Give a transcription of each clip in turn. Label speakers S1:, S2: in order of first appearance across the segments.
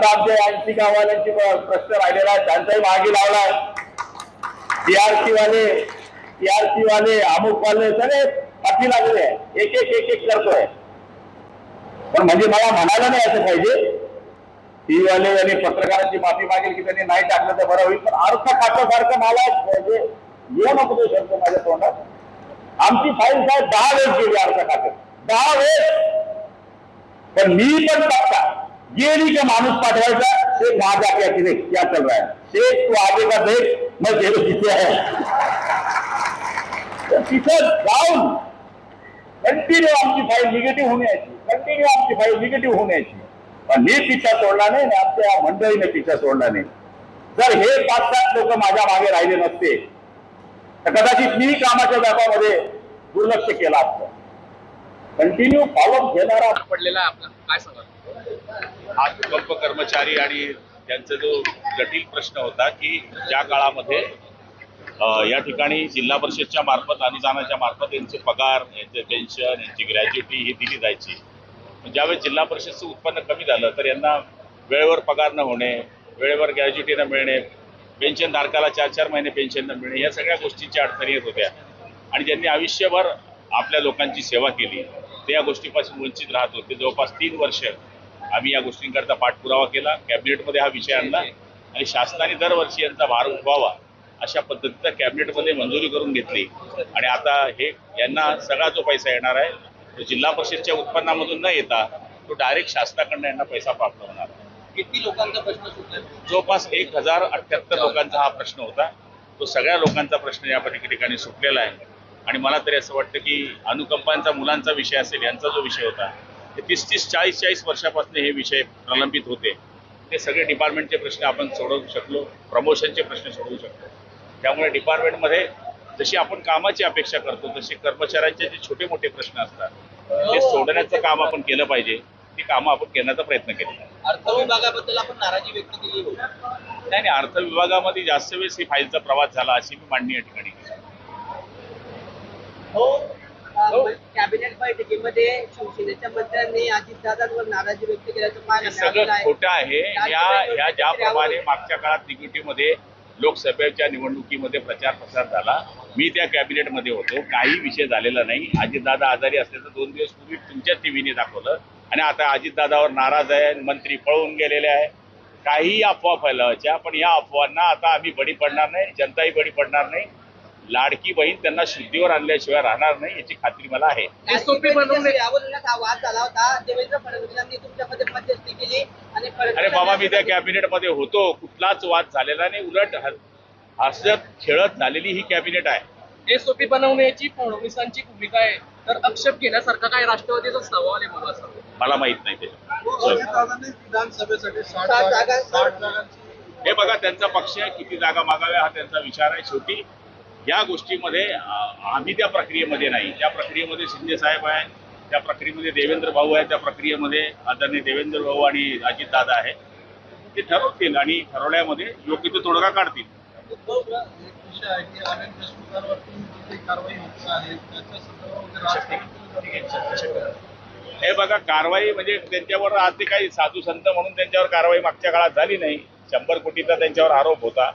S1: आता आमच्या ऐंशी गाववाल्यांची प्रश्न राहिलेला आहे. त्यांचाही मागे लावलाय टीआरसी वाले टीआरसी वाले अमुक वाले सगळे पाठी लागले एक एक एक एक करतोय. पण म्हणजे मला म्हणायला नाही असं पाहिजे. टी वाले आणि पत्रकारांची माफी मागेल की त्यांनी नाही टाकलं तर बरं होईल. पण अर्थ खात्यासारखं मला म्हणजे येऊ नको तो शब्द माझ्या तोंडात? आमची फाईल साहेब दहा वेळेस गेली अर्थ खात्यात. दहा वेळेस. पण मी पण टाकता. गेली का माणूस पाठवायचा ते माझा क्या की क्या चल रहा है? शेख तू आगे का देख मैं तेरे तिथे आहे तिथं जाऊन कंटिन्यू आमची फाईल निगेटिव्ह होण्याची कंटिन्यू आमची फाईल निगेटिव्ह होण्याची पण मी पिछा सोडला नाही आणि आमच्या मंडळीने पिछा सोडला नाही। जर हे पाच सात लोक माझ्या मागे राहिले नसते तर कदाचित मी कामाच्या व्यापामध्ये हो दुर्लक्ष केलं असतं कंटिन्यू फॉलोअप घेणारा
S2: पडलेला आहे आपला काय सांगा
S3: हातपंप कर्मचारी आणि त्यांचा जो जटिल प्रश्न होता की ज्या काळामध्ये या ठिकाणी जिल्हा परिषदच्या मार्फत अनुदानाच्या मार्फत यांचे पगार यांचे पेन्शन यांची ग्रॅज्युटी ही दिली जायची. ज्यावेळेस जिल्हा परिषदचं उत्पन्न कमी झालं तर यांना वेळेवर पगार न होणे वेळेवर ग्रॅज्युटी न मिळणे पेन्शन धारकाला चार चार महिने पेन्शन न मिळणे या सगळ्या गोष्टींच्या अडचणी येत होत्या. आणि ज्यांनी आयुष्यभर आपल्या लोकांची सेवा केली ते या गोष्टीपासून वंचित राहत होते. जवळपास तीन वर्ष आम्ही या गोष्टींकरता पाठपुरावा केला. कॅबिनेटमध्ये हा विषय आणला. आणि शासनाने दरवर्षी यांचा भार उठवावा अशा पद्धतीचा कॅबिनेटमध्ये मंजुरी करून घेतली. आणि आता हे यांना सगळा जो पैसा येणार आहे तो जिल्हा परिषदच्या उत्पन्नामधून न येता तो डायरेक्ट शासनाकडनं यांना पैसा प्राप्त होणार.
S2: किती लोकांचा प्रश्न सुटला?
S3: जवळपास एक हजार अठ्ठ्याहत्तर लोकांचा हा प्रश्न होता. तो सगळ्या लोकांचा प्रश्न या ठिकाणी सुटलेला आहे. आणि मला तरी असं वाटतं की अनुकंपांचा मुलांचा विषय असेल यांचा जो विषय होता ते तीस तीस चाळीस चाळीस वर्षापासून हे विषय प्रलंबित होते. ते सगळे डिपार्टमेंटचे प्रश्न आपण सोडवू शकलो प्रमोशनचे प्रश्न सोडवू शकलो. त्यामुळे डिपार्टमेंटमध्ये जशी आपण कामाची अपेक्षा करतो तसे कर्मचाऱ्यांचे जे छोटे मोठे प्रश्न असतात ते सोडण्याचं काम आपण केलं पाहिजे. ती कामं आपण घेण्याचा प्रयत्न आहे.
S2: अर्थ विभागाबद्दल आपण नाराजी व्यक्त केली होती
S3: नाही नाही अर्थ विभागामध्ये जास्त वेळेस ही फाईलचा प्रवास झाला अशी मी मांडणी या ठिकाणी केली.
S4: हो. कॅबिनेट बैठकीमध्ये शिवसेनेच्या मंत्र्यांनी अजितदादांवर नाराजी व्यक्त केल्याचं
S3: सगळं. खोटं आहे. ह्या ज्याप्रमाणे मागच्या काळात निगेटिव्हमध्ये लोकसभेच्या निवडणुकीमध्ये प्रचार प्रसार झाला मी त्या कॅबिनेटमध्ये होतो. काही विषय झालेला नाही. अजितदादा आजारी असल्याचं दोन दिवस पूर्वी तुमच्या टीव्हीने दाखवलं. आणि आता अजितदादावर नाराज आहे मंत्री पळून गेलेले आहे. काही अफवा फैलावायच्या पण या अफवांना आता आम्ही बळी पडणार नाही जनताही बळी पडणार नाही. लाडकी बहीण त्यांना शुद्धीवर आणल्याशिवाय राहणार नाही याची खात्री मला आहे.
S4: लाडकी बहिणीच्या यावरूनच हा वाद झाला होता. देवेंद्र फडणवीसांनी तुमच्यामध्ये मध्यस्थी केली आणि फडणवीस
S3: अरे बाबा मी त्या कॅबिनेटमध्ये होतो. कुठलाच वाद झालेला नाही. उलट ह- हसत खेळत झालेली ही कॅबिनेट आहे.
S2: एसओपी बनवण्याची फडणवीसांची भूमिका आहे. तर आक्षेप घेण्यासारखा काय राष्ट्रवादीचा सवाल आहे बाबा असं
S3: मला माहीत नाही ते.
S5: अजितदादांनी विधानसभेसाठी साठ
S4: साठ
S5: जागा
S4: जागा-
S5: साठ जागांची
S3: हे बघा त्यांचा पक्ष आहे किती जागा मागाव्या हा त्यांचा विचार आहे शेवटी. या गोष्टीमध्ये आम्ही त्या प्रक्रियेमध्ये नाही. त्या प्रक्रियेमध्ये शिंदे साहेब आहे त्या प्रक्रियेमध्ये देवेंद्र भाऊ आहे त्या प्रक्रियेमध्ये आदरणीय देवेंद्र भाऊ आणि अजितदादा आहे ते ठरवतील आणि ठरवल्यामध्ये योग्य तो तोडगा काढतील. हे बघा कारवाई म्हणजे त्यांच्यावर आज ते काही साधू संत म्हणून त्यांच्यावर कारवाई मागच्या काळात झाली नाही. शंभर कोटीचा त्यांच्यावर आरोप होता.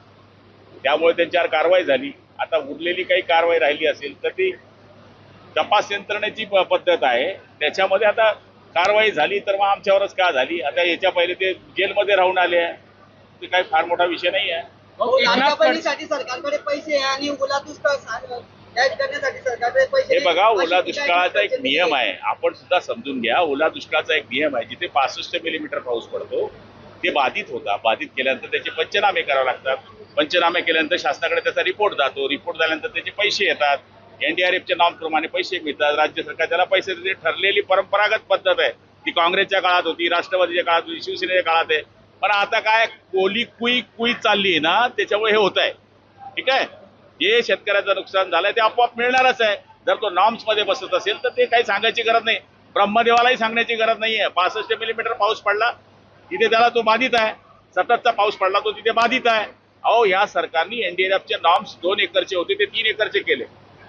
S3: त्यामुळे त्यांच्यावर कारवाई झाली. आता उरलेली काही कारवाई राहिली असेल तर ती तपास यंत्रणेची पद्धत आहे. त्याच्यामध्ये आता कारवाई झाली तर मग आमच्यावरच का झाली? आता याच्या पहिले ते जेलमध्ये राहून आले आहे. ते काही फार मोठा विषय नाही आहे.
S4: हो, सरकारकडे पैसे आहे आणि ओला दुष्काळ सा- कॅच करण्यासाठी सरकारकडे पैसे
S3: हे
S4: नाही.
S3: बघा ओला दुष्काळाचा एक नियम आहे. आपण सुद्धा समजून घ्या ओला दुष्काळाचा एक नियम आहे. जिथे पासष्ट मिलीमीटर पाऊस पडतो ते बाधित होता. बाधित केल्यानंतर त्याचे पंचनामे करावे लागतात. पंचनामे केल्यानंतर शासनाकडे त्याचा रिपोर्ट जातो. रिपोर्ट झाल्यानंतर त्याचे पैसे येतात. एनडीआरएफच्या नॉर्मप्रमाणे पैसे मिळतात. राज्य सरकार त्याला पैसे देते. ठरलेली परंपरागत पद्धत आहे. ती काँग्रेसच्या काळात होती राष्ट्रवादीच्या काळात होती शिवसेनेच्या काळात आहे. पण आता काय कोली कुई कुई चालली आहे ना त्याच्यामुळे हे होत आहे ठीक आहे? जे शेतकऱ्याचं नुकसान झालंय ते आपोआप मिळणारच आहे. जर तो नॉर्म्समध्ये बसत असेल तर ते काही सांगायची गरज नाही. ब्रह्मदेवालाही सांगण्याची गरज नाहीये. पासष्ट मिलीमीटर पाऊस पडला तिथे त्याला तो बाधित आहे. सततचा पाऊस पडला तो तिथे बाधित आहे. अहो या सरकारने एनडीआरएफचे नॉर्म्स दोन एकरचे होते ते तीन एकरचे केले.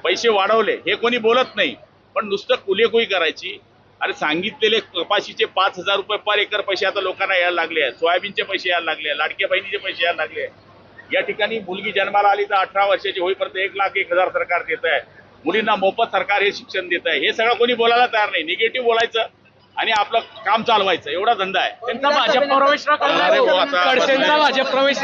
S3: पैसे वाढवले हे कोणी बोलत नाही. पण नुसतं कुलेकुई करायची. अरे सांगितलेले कपाशीचे पाच हजार रुपये पर एकर पैसे आता लोकांना यायला लागले आहेत. सोयाबीनचे पैसे यायला लागले आहेत. लाडक्या बहिणीचे पैसे यायला लागले आहेत. या ठिकाणी मुलगी जन्माला आली तर अठरा वर्षाची होईपर्यंत एक लाख एक हजार सरकार देत आहे. मुलींना मोफत सरकार हे शिक्षण देत आहे. हे सगळं कोणी बोलायला तयार नाही. निगेटिव्ह बोलायचं. आणि आपलं काम चालवायचं एवढा धंदा आहे.
S2: त्यांचा भाजप प्रवेश
S3: अरे हो, आता-
S2: खडसेंचा भाजप प्रवेश